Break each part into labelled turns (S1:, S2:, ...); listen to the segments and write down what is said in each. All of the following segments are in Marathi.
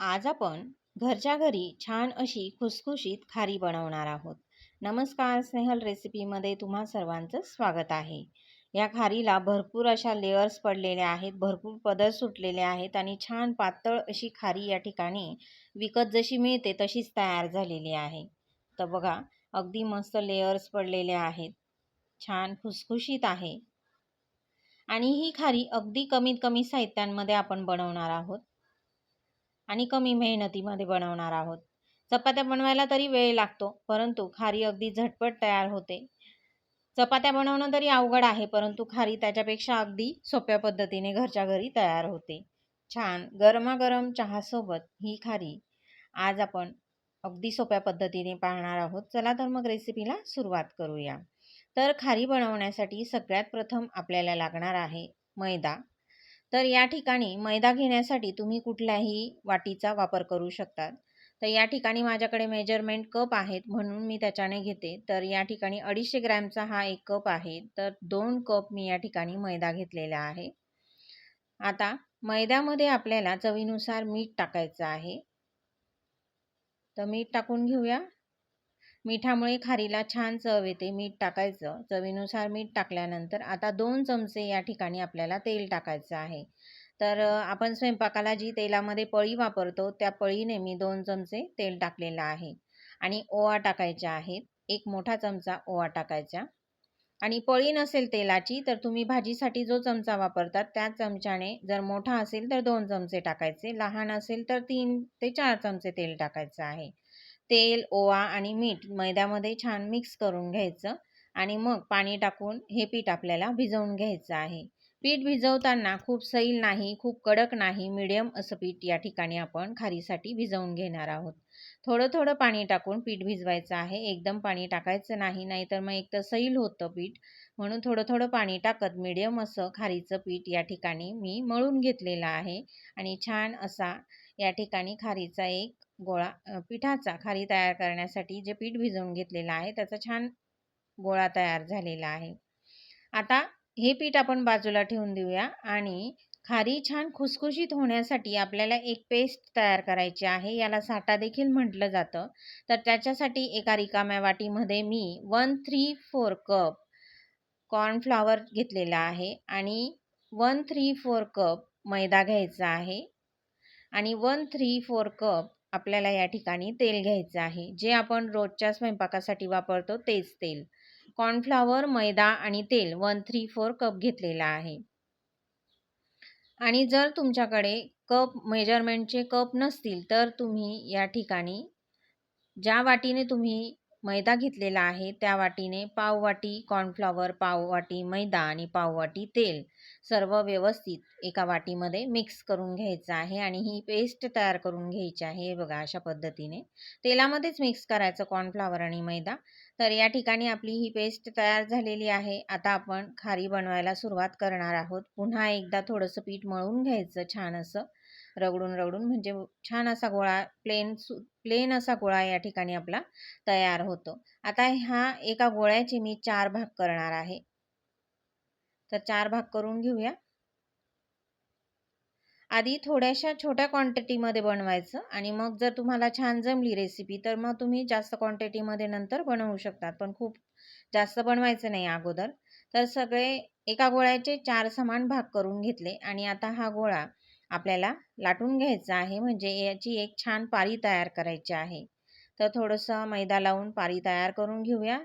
S1: आज आपण घरच्या घरी छान अशी खुसखुशीत खारी बनवणार आहोत. नमस्कार स्नेहल रेसिपीमध्ये तुम्हा सर्वांचं स्वागत आहे. या खारीला भरपूर अशा लेअर्स पडलेल्या आहेत भरपूर पदर सुटलेले आहेत आणि छान पातळ अशी खारी या ठिकाणी विकत जशी मिळते तशीच तयार झालेली आहे. तर बघा अगदी मस्त लेअर्स पडलेले आहेत. छान खुसखुशीत आहे. आणि ही खारी अगदी कमीत कमी साहित्यांमध्ये आपण बनवणार आहोत. आणि कमी मेहनतीमध्ये बनवणार आहोत. चपात्या बनवायला तरी वेळ लागतो परंतु खारी अगदी झटपट तयार होते. चपात्या बनवणं तरी अवघड आहे परंतु खारी त्याच्यापेक्षा अगदी सोप्या पद्धतीने घरच्या घरी तयार होते. छान गरमागरम चहासोबत ही खारी आज आपण अगदी सोप्या पद्धतीने पाहणार आहोत. चला तर मग रेसिपीला सुरुवात करूया. तर खारी बनवण्यासाठी सगळ्यात प्रथम आपल्याला लागणार आहे मैदा. तर या ठिकाणी मैदा घेण्यासाठी तुम्ही कुठल्याही वाटीचा वापर करू शकतात. तर या ठिकाणी माझ्याकडे मेजरमेंट कप आहेत म्हणून मी त्याच्याने घेते. तर या ठिकाणी अडीचशे ग्रॅमचा हा एक कप आहे. तर दोन कप मी या ठिकाणी मैदा घेतलेला आहे. आता मैद्यामध्ये आपल्याला चवीनुसार मीठ टाकायचं आहे. तर मीठ टाकून घेऊया. मिठामुळे खारीला छान चव येते मीठ टाकायचं. चवीनुसार मीठ टाकल्यानंतर आता दोन चमचे या ठिकाणी आपल्याला तेल टाकायचं आहे. तर आपण स्वयंपाकाला जी तेलामध्ये पळी वापरतो त्या पळीने मी दोन चमचे तेल टाकलेलं आहे. आणि ओवा टाकायच्या आहेत. एक मोठा चमचा ओवा टाकायचा. आणि पळी नसेल तेलाची तर तुम्ही भाजीसाठी जो चमचा वापरतात त्या चमच्याने जर मोठा असेल तर दोन चमचे टाकायचे. लहान असेल तर तीन ते चार चमचे तेल टाकायचं आहे. तेल ओवा आणि मीठ मैद्यामध्ये छान मिक्स करून घ्यायचं आणि मग पाणी टाकून हे पीठ आपल्याला भिजवून घ्यायचं आहे. पीठ भिजवताना खूप सैल नाही खूप कडक नाही मिडियम असं पीठ या ठिकाणी आपण खारीसाठी भिजवून घेणार आहोत. थोडं थोडं पाणी टाकून पीठ भिजवायचं आहे. एकदम पाणी टाकायचं नाही नाहीतर मग एक तर सैल होतं पीठ. म्हणून थोडं थोडं पाणी टाकत मिडियम असं खारीचं पीठ या ठिकाणी मी मळून घेतलेलं आहे. आणि छान असा या ठिकाणी खारीचा एक गोळा पिठाचा खारी तयार करण्यासाठी जे पीठ भिजवून घेतलेलं आहे त्याचा छान गोळा तयार झालेला आहे. आता हे पीठ आपण बाजूला ठेवून देऊया आणि खारी छान खुसखुशीत होण्यासाठी आपल्याला एक पेस्ट तयार करायची आहे. याला साठा देखील म्हटलं जातं. तर त्याच्यासाठी एका रिकाम्या वाटीमध्ये मी one three four cup cornflour घेतलेला आहे आणि वन थ्री फोर कप मैदा घ्यायचा आहे. आणि वन थ्री फोर कप आपल्याला या ठिकाणी तेल घ्यायचं आहे. जे आपण रोजच्या स्वयंपाकासाठी वापरतो तेच तेल. कॉर्नफ्लावर मैदा आणि तेल वन थ्री फोर कप घेतलेला आहे. आणि जर तुमच्याकडे कप मेजरमेंटचे कप नसतील तर तुम्ही या ठिकाणी ज्या वाटीने तुम्ही मैदा घेतलेला आहे. त्या वाटीने पाव वाटी कॉर्नफ्लॉवर पाव वाटी मैदा आणि पाववाटी तेल सर्व व्यवस्थित एका वाटीमध्ये मिक्स करून घ्यायचं आहे आणि ही पेस्ट तयार करून घ्यायची आहे. हे बघा अशा पद्धतीने तेलामध्येच मिक्स करायचं कॉर्नफ्लॉवर आणि मैदा. तर या ठिकाणी आपली ही पेस्ट तयार झालेली आहे. आता आपण खारी बनवायला सुरुवात करणार आहोत. पुन्हा एकदा थोडंसं पीठ मळून घ्यायचं छान असं. रगडून रगडून म्हणजे छान असा गोळा प्लेन प्लेन असा गोळा या ठिकाणी आपला तयार होतो. आता ह्या एका गोळ्याचे मी चार भाग करणार आहे. तर चार भाग करून घेऊया. आधी थोड्याशा छोट्या क्वांटिटीमध्ये बनवायचं आणि मग जर तुम्हाला छान जमली रेसिपी तर मग तुम्ही जास्त क्वांटिटीमध्ये नंतर बनवू शकतात पण खूप जास्त बनवायचं नाही अगोदर. तर सगळे एका गोळ्याचे चार समान भाग करून घेतले आणि आता हा गोळा आपल्याला लाटून घ्यायचं आहे. म्हणजे याची एक छान पारी तयार करायची आहे. तर थोडंसं मैदा लावून पारी तयार करून घेऊया.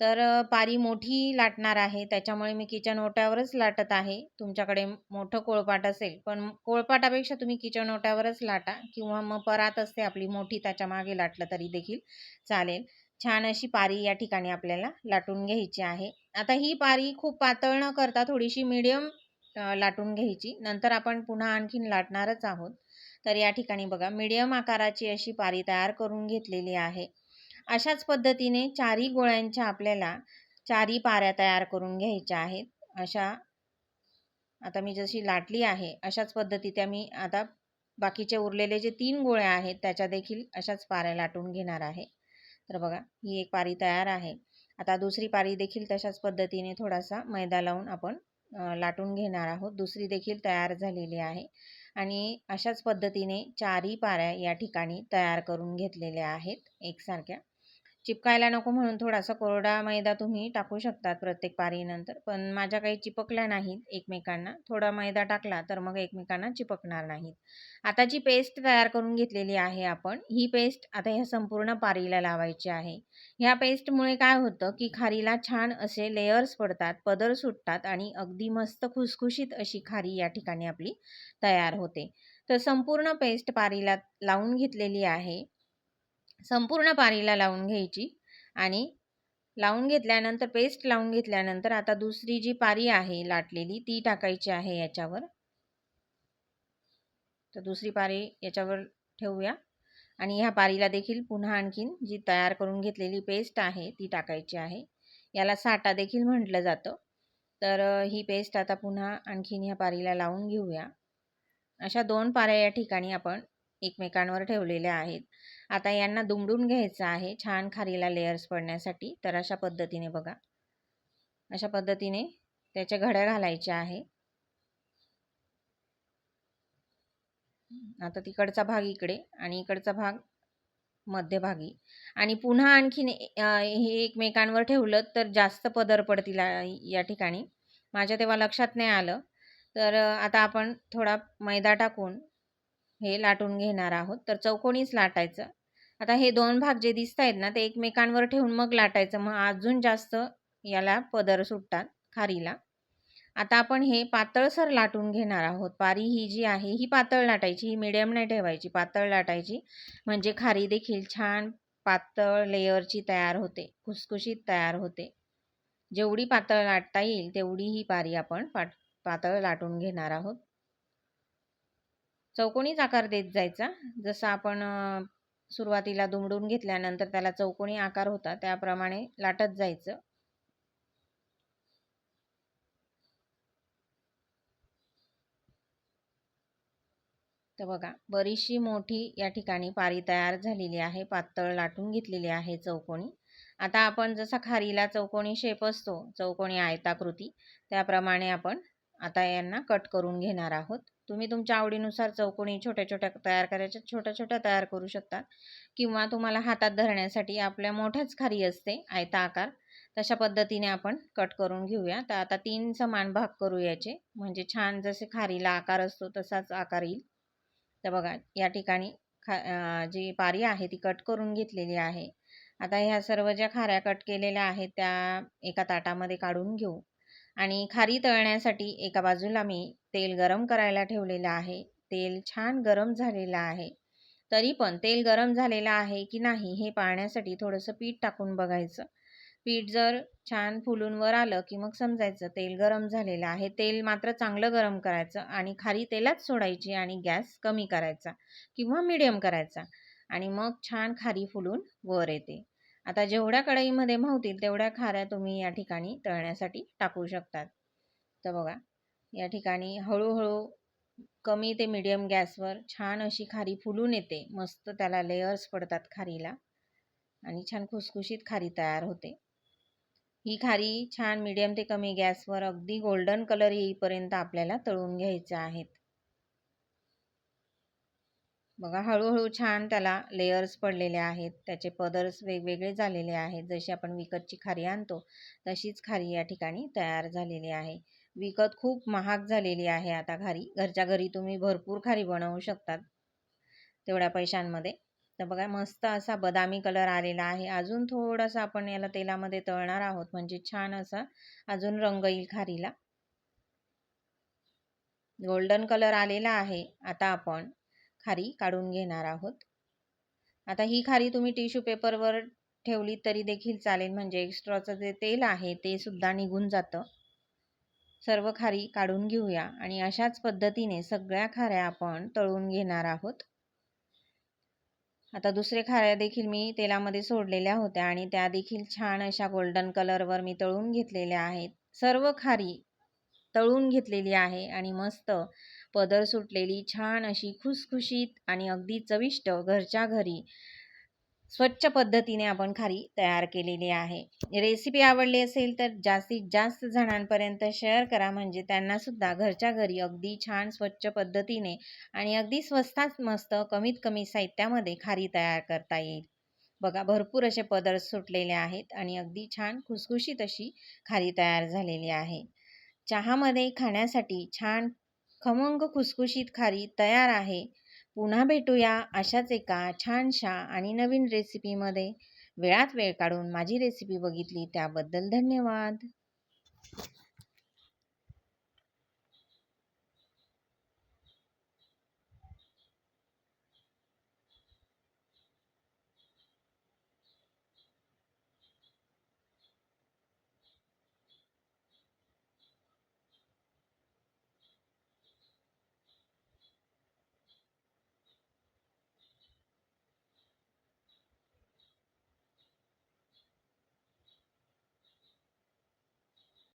S1: तर पारी मोठी लाटणार आहे. त्याच्यामुळे मी किचन ओट्यावरच लाटत आहे. तुमच्याकडे मोठं कोळपाट असेल पण कोळपाटापेक्षा तुम्ही किचन ओट्यावरच लाटा किंवा मग परात असते आपली मोठी त्याच्यामागे लाटलं तरी देखील चालेल. छान अशी पारी या ठिकाणी आपल्याला लाटून घ्यायची आहे. आता ही पारी खूप पातळ न करता थोडीशी मीडियम लाटून घ्यायची. नंतर आपण पुन्हा आणखीन लाटणारच आहोत. तर या ठिकाणी बघा मीडियम आकाराची अशी पारी तयार करून घेतलेली आहे. अशाच पद्धतीने चारी गोळ्यांच्या आपल्याला चारी पाऱ्या तयार करून घ्यायच्या आहेत. अशा आता मी जशी लाटली आहे अशाच पद्धतीच्या मी आता बाकीचे उरलेले जे तीन गोळ्या आहेत त्याच्या देखील अशाच पाऱ्या लाटून घेणार आहे. तर बघा ही एक पारी तयार आहे. आता दुसरी पारी देखील तशाच पद्धतीने थोडासा मैदा लावून आपण लाटून घेणार आहोत. दुसरी देखील तयार झालेली आहे. आणि अशाच पद्धतीने चारही पाऱ्या या ठिकाणी तयार करून घेतलेल्या आहेत एकसारख्या. चिपकायला नको म्हणून थोडासा कोरडा मैदा तुम्ही टाकू शकतात प्रत्येक पारीनंतर. पण माझ्या काही चिपकल्या नाहीत एकमेकांना. थोडा मैदा टाकला तर मग एकमेकांना चिपकणार नाहीत. आता जी पेस्ट तयार करून घेतलेली आहे आपण ही पेस्ट आता ह्या संपूर्ण पारीला लावायची आहे. ह्या पेस्टमुळे काय होतं की खारीला छान असे लेयर्स पडतात पदर सुटतात आणि अगदी मस्त खुसखुशीत अशी खारी या ठिकाणी आपली तयार होते. तर संपूर्ण पेस्ट पारीला लावून घेतलेली आहे. संपूर्ण पारीला लावून घ्यायची आणि लावून घेतल्यानंतर पेस्ट लावून घेतल्यानंतर आता दुसरी जी पारी आहे लाटलेली ती टाकायची आहे याच्यावर. तर दुसरी पारी याच्यावर ठेवूया आणि ह्या पारीला देखील पुन्हा आणखीन जी तयार करून घेतलेली पेस्ट आहे ती टाकायची आहे. याला साठा देखील म्हटलं जातं. तर ही पेस्ट आता पुन्हा आणखीन ह्या पारीला लावून घेऊया. अशा दोन पाऱ्या या ठिकाणी आपण एकमेकांवर ठेवलेल्या आहेत. आता यांना दुमडून घ्यायचं आहे छान खारीला लेयर्स पडण्यासाठी. तर अशा पद्धतीने बघा. अशा पद्धतीने त्याच्या घड्या घालायच्या आहे. आता तिकडचा भाग इकडे आणि इकडचा भाग मध्यभागी. आणि पुन्हा आणखीन हे एकमेकांवर ठेवलं तर जास्त पदर पडतील या ठिकाणी. माझ्या तेव्हा लक्षात नाही आलं. तर आता आपण थोडा मैदा टाकून हे लाटून घेणार आहोत. तर चौकोनीच लाटायचं. आता हे दोन भाग जे दिसत आहेत ना ते एकमेकांवर ठेवून मग लाटायचं. मग अजून जास्त याला पदर सुटतात खारीला. आता आपण हे पातळसर लाटून घेणार आहोत. पारी ही जी आहे ही पातळ लाटायची ही मिडियम नाही ठेवायची पातळ लाटायची. म्हणजे खारी देखील छान पातळ लेयरची तयार होते खुसखुशीत तयार होते. जेवढी पातळ लाटता येईल तेवढी ही पारी आपण पाट पातळ लाटून घेणार आहोत. चौकोनीच आकार देत जायचा. जसं आपण सुरुवातीला दुमडून घेतल्यानंतर त्याला चौकोनी आकार होता. त्याप्रमाणे लाटत जायचं. तर बघा बरीचशी मोठी या ठिकाणी पारी तयार झालेली आहे. पातळ लाटून घेतलेली आहे चौकोनी. आता आपण जसा खारीला चौकोनी शेप असतो चौकोनी आयताकृती त्याप्रमाणे आपण आता यांना कट करून घेणार आहोत. तुम्ही तुमच्या आवडीनुसार चौकोनी छोट्या छोट्या तयार करायच्या छोट्या छोट्या तयार करू शकता. किंवा तुम्हाला हातात धरण्यासाठी आपल्या मोठ्याच खारी असते आयता आकार. तशा पद्धतीने आपण कट करून घेऊया. तर आता तीन समान भाग करू याचे. म्हणजे छान जसे खारीला आकार असतो तसाच आकार येईल. तर बघा या ठिकाणी खा जी पारी आहे ती कट करून घेतलेली आहे. आता ह्या सर्व ज्या खाऱ्या कट केलेल्या आहेत त्या एका ताटामध्ये काढून घेऊ. आणि खारी तळण्यासाठी एका बाजूला मी तेल गरम करायला ठेवलेलं आहे. तेल छान गरम झालेलं आहे. तरी पण तेल गरम झालेलं आहे की नाही हे पाहण्यासाठी थोडंसं पीठ टाकून बघायचं. पीठ जर छान फुलून वर आलं की मग समजायचं तेल गरम झालेलं आहे. तेल मात्र चांगलं गरम करायचं आणि खारी तेलात सोडायची आणि गॅस कमी करायचा किंवा मिडियम करायचा आणि मग छान खारी फुलून वर येते. आता जेवढ्या कढईमध्ये मावतील तेवढ्या खाऱ्या तुम्ही या ठिकाणी तळण्यासाठी टाकू शकतात. तर बघा या ठिकाणी हळूहळू कमी ते मिडियम गॅसवर छान अशी खारी फुलून येते. मस्त त्याला लेयर्स पडतात खारीला आणि छान खुसखुशीत खारी तयार होते. ही खारी छान मिडियम ते कमी गॅसवर अगदी गोल्डन कलर येईपर्यंत आपल्याला तळून घ्यायचं आहेत. बघा हळूहळू छान त्याला लेयर्स पडलेले आहेत. त्याचे पदर्स वेगवेगळे झालेले आहेत. जशी आपण विकतची खारी आणतो तशीच खारी या ठिकाणी तयार झालेली आहे. विकत खूप महाग झालेली आहे आता खारी. घरच्या घरी तुम्ही भरपूर खारी बनवू शकतात तेवढ्या पैशांमध्ये. तर बघा मस्त असा बदामी कलर आलेला आहे. अजून थोडासा आपण याला तेलामध्ये तळणार आहोत. म्हणजे छान असा अजून रंग येईल खारीला. गोल्डन कलर आलेला आहे आता आपण. खारी काढून घेणार आहोत. आता ही खारी तुम्ही टिश्यू पेपरवर ठेवली तरी देखील चालेल. म्हणजे एक्स्ट्राचं जे तेल आहे ते सुद्धा निघून जातं. सर्व खारी काढून घेऊया आणि अशाच पद्धतीने सगळ्या खाऱ्या आपण तळून घेणार आहोत. आता दुसरे खाऱ्या देखील मी तेलामध्ये सोडलेल्या होत्या आणि त्या देखील छान अशा गोल्डन कलरवर मी तळून घेतलेल्या आहेत. सर्व खारी तळून घेतलेली आहे आणि मस्त पदर सुटलेली छान अशी खुसखुशीत आणि अगदी चविष्ट घरच्या घरी स्वच्छ पद्धतीने आपण खारी तयार केलेली आहे. रेसिपी आवडली असेल तर जास्तीत जास्त जणांपर्यंत शेअर करा. म्हणजे त्यांनासुद्धा घरच्या घरी अगदी छान स्वच्छ पद्धतीने आणि अगदी स्वस्तात मस्त कमीत कमी साहित्यामध्ये खारी तयार करता येईल. बघा भरपूर असे पदर सुटलेले आहेत आणि अगदी छान खुसखुशीत अशी खारी तयार झालेली आहे. चहामध्ये खाण्यासाठी छान खमंग खुसखुशीत खारी तयार आहे. पुन्हा भेटूया अशाच एका छानशा आणि नवीन रेसिपीमध्ये. वेळात वेळ काढून माझी रेसिपी बघितली त्याबद्दल धन्यवाद.